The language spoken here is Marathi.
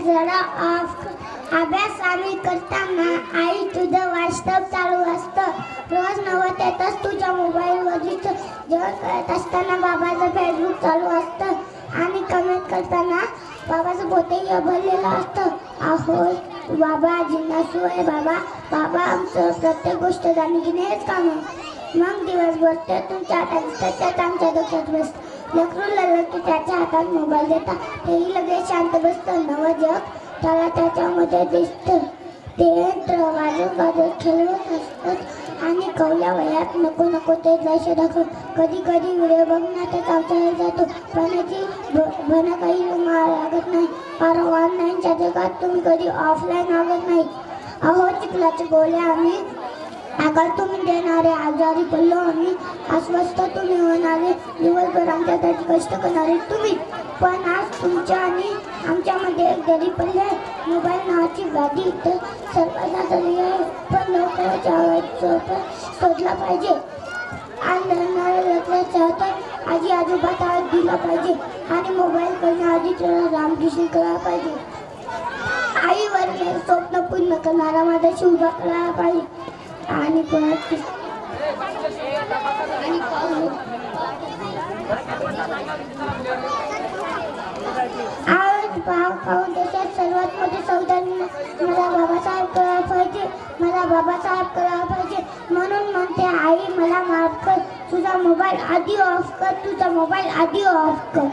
जरा ऑफ अभ्यास आम्ही करताना आई तुझं वास्तव चालू असतं. रोज नवत येतच तुझ्या मोबाईलवरच जेवण करत असताना बाबाचं फेसबुक चालू असतं. आणि कमेंट करताना बाबाचं बोटेही भरलेलं असतं. अहो बाबा जिन्नासू आहे बाबा. बाबा आमचं प्रत्येक गोष्ट जाणून घेणे हेच काम मग दिवसभर ते तुमच्या हातात मोबाईल देता. तेही लगेच शांत बसतं. नवं जग त्याला त्याच्यामध्ये दिसतं. ते यंत्र वाजत वाजत खेळत असतात. आणि कवल्या वयात नको नको ते लक्ष दाखव कधी कधी व्हिडिओ बघण्यातच अवचाळला जातो. पण याची भन काही मार लागत नाही. फार ऑनलाईनच्या जगात तुम्ही कधी ऑफलाईन लागत नाही अहो चिखलाचे गोळे आम्ही आकार तुम्ही देणारे आजारी पडलो आम्ही अस्वस्थ तुम्ही होणारे दिवसभर आमच्यासाठी कष्ट करणारे तुम्ही. पण आज तुमच्या आणि आमच्यामध्ये एक दरी मोबाईल नावाची व्याधी तर सर्वांना झाली आहे. पण लवकरच शोधला पाहिजे. आज लढणारे लग्न आजी आजोबा त्रास दिला पाहिजे. आणि मोबाईल करण्याआधी त्याला रामकृष्ण करायला पाहिजे. आईवर स्वप्न पूर्ण करणारा माझा उभा करायला पाहिजे. आणि कोणाची आणि आज भाव खाऊन देशात सर्वात मोठे संविधान मला बाबासाहेब करायला पाहिजे. मला बाबासाहेब करायला पाहिजे. म्हणून म्हणते आई मला माफ कर. तुझा मोबाईल आधी ऑफ कर. तुझा मोबाईल आधी ऑफ कर.